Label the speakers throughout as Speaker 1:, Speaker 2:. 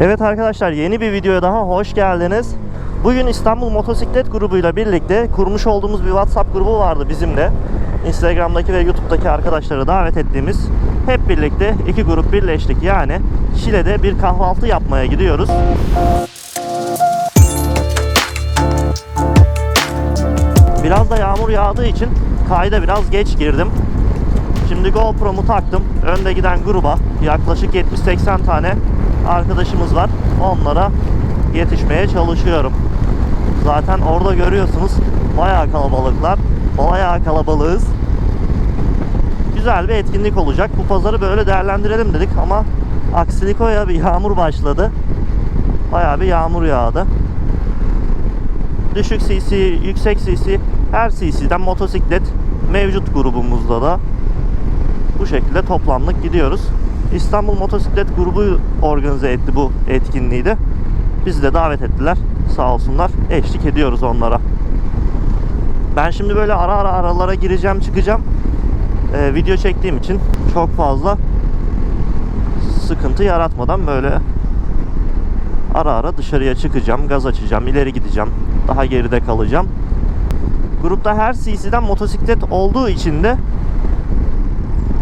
Speaker 1: Evet arkadaşlar yeni bir videoya daha hoş geldiniz. Bugün İstanbul Motosiklet grubuyla birlikte kurmuş olduğumuz bir WhatsApp grubu vardı bizimle. Instagram'daki ve YouTube'daki arkadaşları davet ettiğimiz hep birlikte iki grup birleştik. Yani Şile'de bir kahvaltı yapmaya gidiyoruz. Biraz da yağmur yağdığı için kayda biraz geç girdim. Şimdi GoPro'mu taktım. Önde giden gruba yaklaşık 70-80 tane arkadaşımız var. Onlara yetişmeye çalışıyorum. Zaten orada görüyorsunuz bayağı kalabalıklar. Bayağı kalabalığız. Güzel bir etkinlik olacak. Bu pazarı böyle değerlendirelim dedik ama aksilik o ya bir yağmur başladı. Bayağı bir yağmur yağdı. Düşük CC, yüksek CC, her CC'den motosiklet mevcut grubumuzda da bu şekilde toplandık gidiyoruz. İstanbul Motosiklet Grubu organize etti bu etkinliği de. Bizi de davet ettiler. Sağ olsunlar. Eşlik ediyoruz onlara. Ben şimdi böyle ara ara aralara gireceğim çıkacağım. Ee, video çektiğim için çok fazla sıkıntı yaratmadan böyle ara ara dışarıya çıkacağım, gaz açacağım, ileri gideceğim, daha geride kalacağım. Grupta her CC'den motosiklet olduğu için de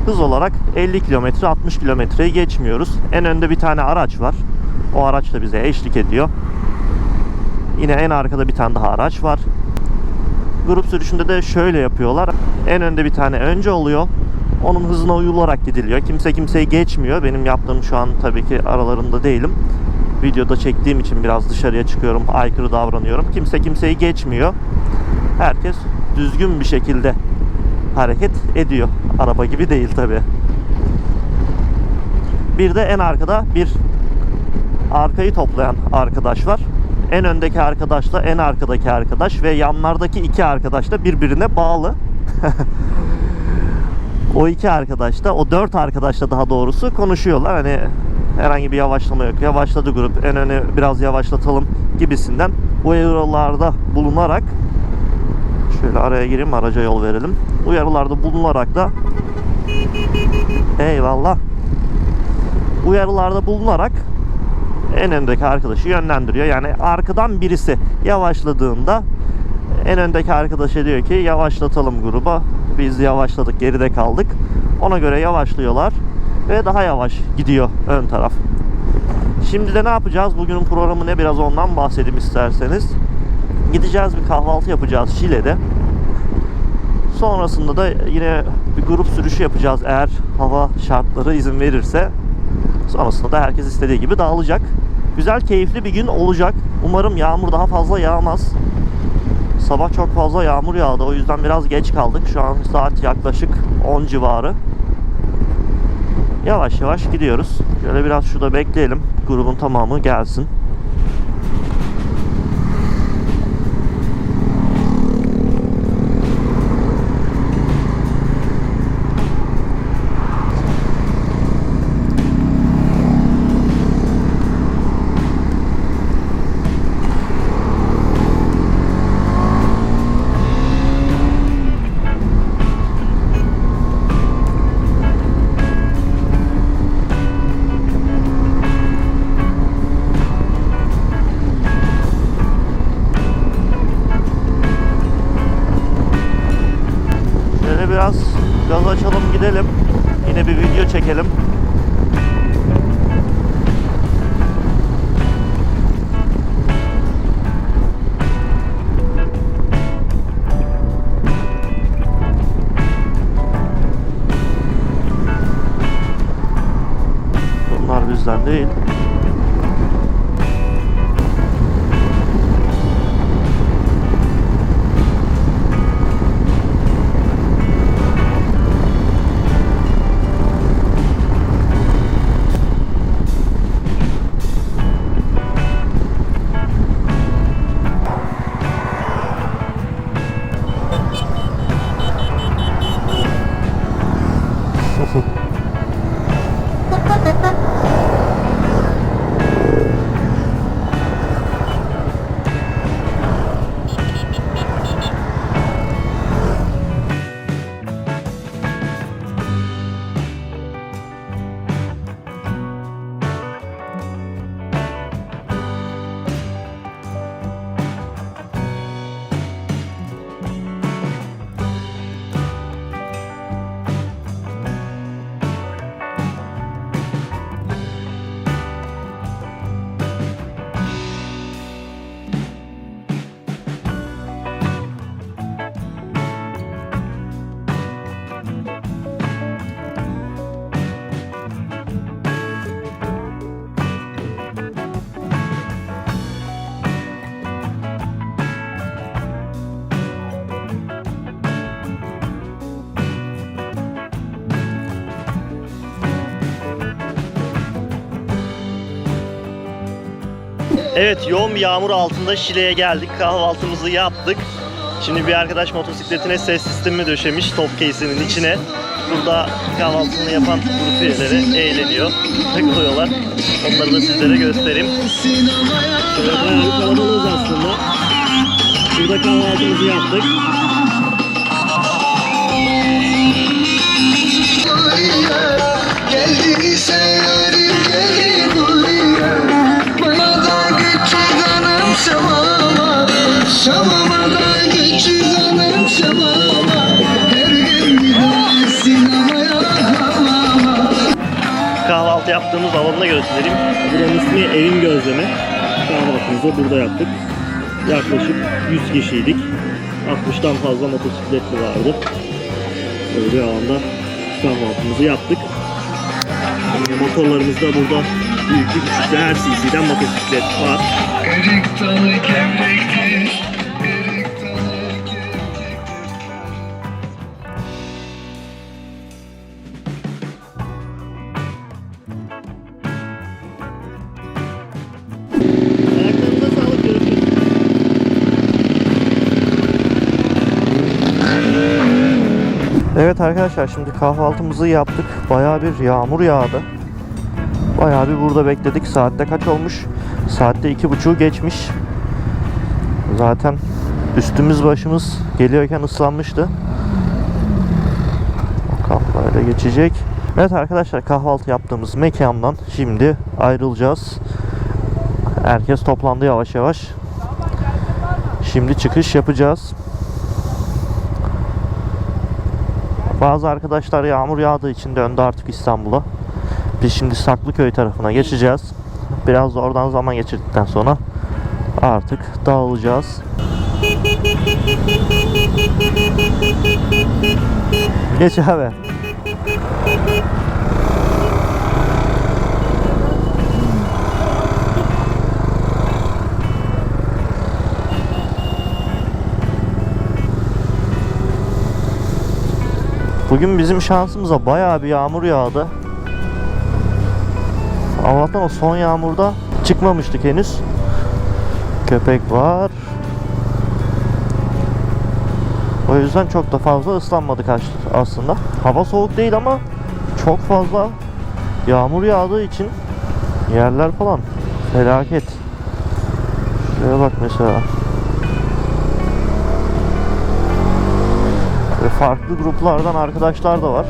Speaker 1: hız olarak 50 kilometre 60 kilometreyi geçmiyoruz. En önde bir tane araç var. O araç da bize eşlik ediyor. Yine en arkada bir tane daha araç var. Grup sürüşünde de şöyle yapıyorlar. En önde bir tane önce oluyor. Onun hızına uyularak gidiliyor. Kimse kimseyi geçmiyor. Benim yaptığım şu an tabii ki aralarında değilim. Videoda çektiğim için biraz dışarıya çıkıyorum. Aykırı davranıyorum. Kimse kimseyi geçmiyor. Herkes düzgün bir şekilde hareket ediyor. Araba gibi değil tabi. Bir de en arkada bir arkayı toplayan arkadaş var. En öndeki arkadaşla en arkadaki arkadaş ve yanlardaki iki arkadaş da birbirine bağlı. o iki arkadaş da, o dört arkadaş da daha doğrusu konuşuyorlar. Hani herhangi bir yavaşlama yok. Yavaşladı grup. En öne biraz yavaşlatalım gibisinden uyarılarda bulunarak şöyle araya gireyim araca yol verelim. Uyarılarda bulunarak da eyvallah uyarılarda bulunarak en öndeki arkadaşı yönlendiriyor. Yani arkadan birisi yavaşladığında en öndeki arkadaşa diyor ki yavaşlatalım gruba. Biz yavaşladık, geride kaldık. Ona göre yavaşlıyorlar ve daha yavaş gidiyor ön taraf. Şimdi de ne yapacağız? Bugünün programı ne? Biraz ondan bahsedeyim isterseniz. Gideceğiz bir kahvaltı yapacağız Şile'de. Sonrasında da yine bir grup sürüşü yapacağız eğer hava şartları izin verirse. Sonrasında da herkes istediği gibi dağılacak. Güzel, keyifli bir gün olacak. Umarım yağmur daha fazla yağmaz. Sabah çok fazla yağmur yağdı. O yüzden biraz geç kaldık. Şu an saat yaklaşık 10 civarı. Yavaş yavaş gidiyoruz. Şöyle biraz şurada bekleyelim. Grubun tamamı gelsin. I need. Evet yoğun bir yağmur altında Şile'ye geldik. Kahvaltımızı yaptık. Şimdi bir arkadaş motosikletine ses sistemi döşemiş top case'inin içine. Burada kahvaltısını yapan grup üyeleri eğleniyor, takılıyorlar. Onları da sizlere göstereyim. Şöyle bayağı aslında. Burada kahvaltımızı yaptık.
Speaker 2: Şamama da küçük hanım şamama Her gün gider sinemaya hamama
Speaker 1: Kahvaltı yaptığımız alanına göstereyim. Buranın ismi Evin Gözleme. Kahvaltımızı burada yaptık. Yaklaşık 100 kişiydik. 60'tan fazla motosikletli vardı. Böyle bir alanda kahvaltımızı yaptık. Şimdi motorlarımız da burada büyüklü küçüklü her CC'den motosiklet var.
Speaker 2: Erik dalı gevrektir
Speaker 1: Evet arkadaşlar şimdi kahvaltımızı yaptık. Bayağı bir yağmur yağdı. Bayağı bir burada bekledik. Saatte kaç olmuş? Saatte iki buçuğu geçmiş. Zaten üstümüz başımız geliyorken ıslanmıştı. Böyle geçecek. Evet arkadaşlar kahvaltı yaptığımız mekandan şimdi ayrılacağız. Herkes toplandı yavaş yavaş. Şimdi çıkış yapacağız. Bazı arkadaşlar yağmur yağdığı için döndü artık İstanbul'a. Biz şimdi Saklıköy tarafına geçeceğiz. Biraz da oradan zaman geçirdikten sonra artık dağılacağız. Geç abi. Bugün bizim şansımıza bayağı bir yağmur yağdı. Allah'tan o son yağmurda çıkmamıştık henüz. Köpek var. O yüzden çok da fazla ıslanmadık as- aslında. Hava soğuk değil ama çok fazla yağmur yağdığı için yerler falan felaket. Şuraya bak mesela. Farklı gruplardan arkadaşlar da var.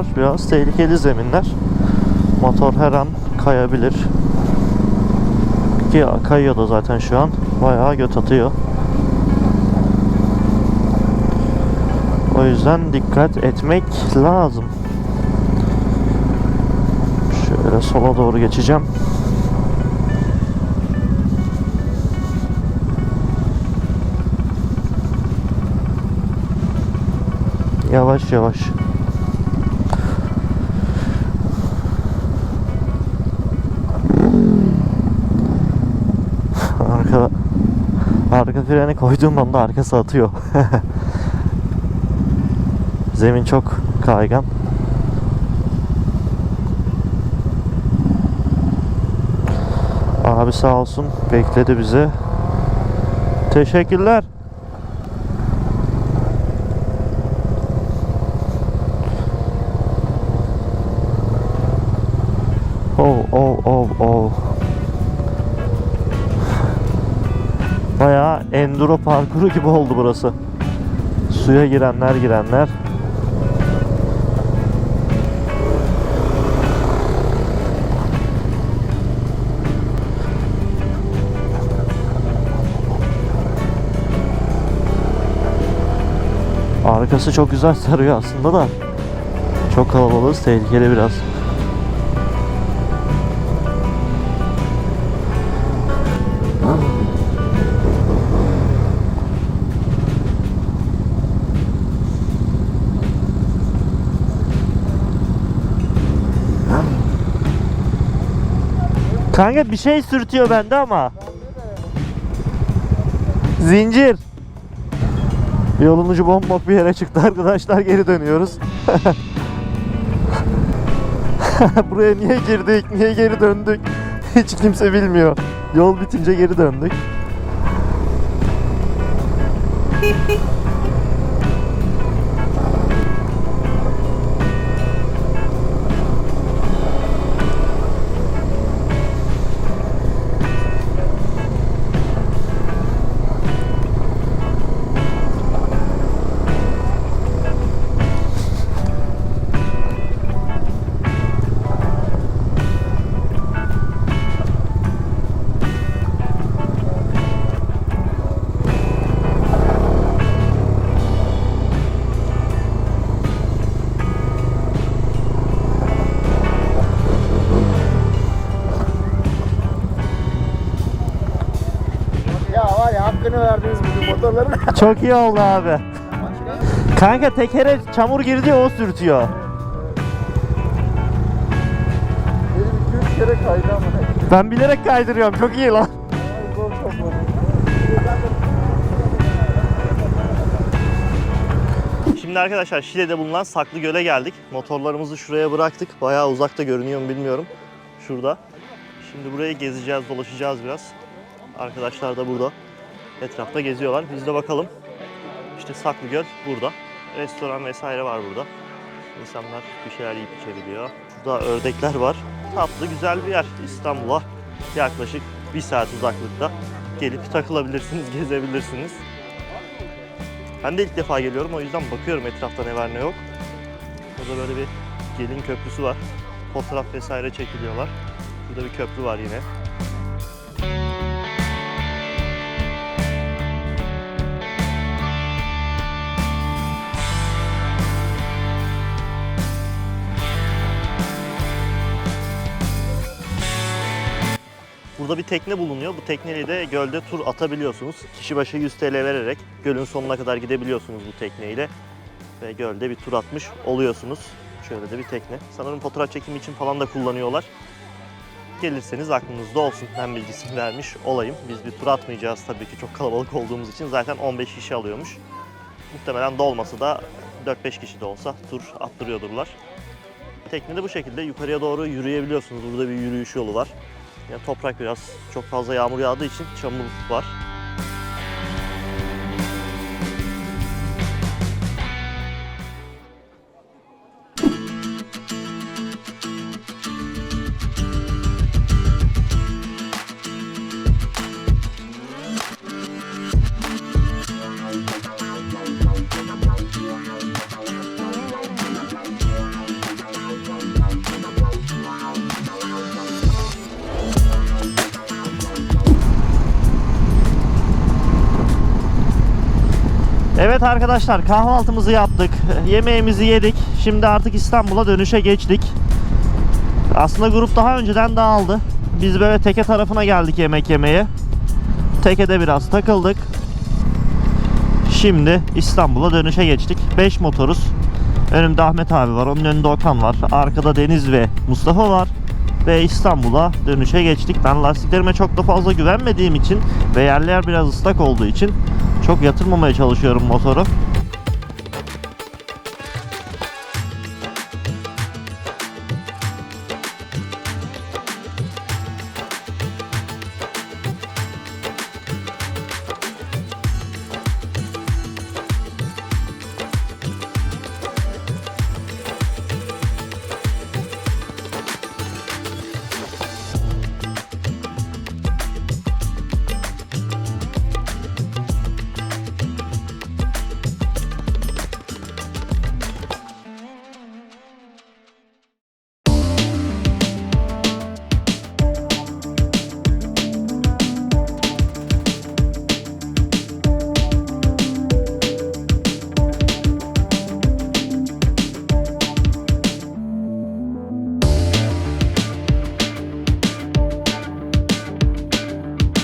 Speaker 1: Buralar biraz tehlikeli zeminler. Motor her an kayabilir. Ki kayıyor da zaten şu an. Bayağı göt atıyor. O yüzden dikkat etmek lazım. Şöyle sola doğru geçeceğim. Yavaş yavaş. Freni koyduğum anda arkası atıyor. Zemin çok kaygan. Abi sağ olsun bekledi bizi. Teşekkürler. Oh oh oh oh. Bayağı enduro parkuru gibi oldu burası. Suya girenler girenler. Arkası çok güzel sarıyor aslında da. Çok kalabalığız, tehlikeli biraz. Kanka bir şey sürtüyor bende ama. Zincir. Yolun ucu bomboş bir yere çıktı arkadaşlar geri dönüyoruz. Buraya niye girdik, niye geri döndük hiç kimse bilmiyor. Yol bitince geri döndük. Çok iyi oldu abi. Kanka tekere çamur girdi o sürtüyor.
Speaker 3: Benim 2-3 kere kaydı ama.
Speaker 1: Ben bilerek kaydırıyorum çok iyi lan. Şimdi arkadaşlar Şile'de bulunan Saklı Göl'e geldik. Motorlarımızı şuraya bıraktık. Bayağı uzakta görünüyor mu bilmiyorum. Şurada. Şimdi burayı gezeceğiz, dolaşacağız biraz. Arkadaşlar da burada. Etrafta geziyorlar. Biz de bakalım. İşte Saklı Göl burada. Restoran vesaire var burada. İnsanlar bir şeyler yiyip içebiliyor. Burada ördekler var. Tatlı, güzel bir yer. İstanbul'a yaklaşık bir saat uzaklıkta. Gelip takılabilirsiniz, gezebilirsiniz. Ben de ilk defa geliyorum o yüzden bakıyorum etrafta ne var ne yok. Burada böyle bir gelin köprüsü var. Fotoğraf vesaire çekiliyorlar. Burada bir köprü var yine. Burada bir tekne bulunuyor. Bu tekneyle de gölde tur atabiliyorsunuz. Kişi başı 100 TL vererek gölün sonuna kadar gidebiliyorsunuz bu tekneyle. Ve gölde bir tur atmış oluyorsunuz. Şöyle de bir tekne. Sanırım fotoğraf çekimi için falan da kullanıyorlar. Gelirseniz aklınızda olsun. Ben bilgisini vermiş olayım. Biz bir tur atmayacağız tabii ki çok kalabalık olduğumuz için. Zaten 15 kişi alıyormuş. Muhtemelen dolması da 4-5 kişi de olsa tur attırıyordurlar. Teknede bu şekilde yukarıya doğru yürüyebiliyorsunuz. Burada bir yürüyüş yolu var. Yani toprak biraz çok fazla yağmur yağdığı için çamur var. Evet arkadaşlar kahvaltımızı yaptık. Yemeğimizi yedik. Şimdi artık İstanbul'a dönüşe geçtik. Aslında grup daha önceden dağıldı. Biz böyle teke tarafına geldik yemek yemeye. Tekede biraz takıldık. Şimdi İstanbul'a dönüşe geçtik. 5 motoruz. Önümde Ahmet abi var. Onun önünde Okan var. Arkada Deniz ve Mustafa var. ve İstanbul'a dönüşe geçtik. Ben lastiklerime çok da fazla güvenmediğim için ve yerler biraz ıslak olduğu için çok yatırmamaya çalışıyorum motoru.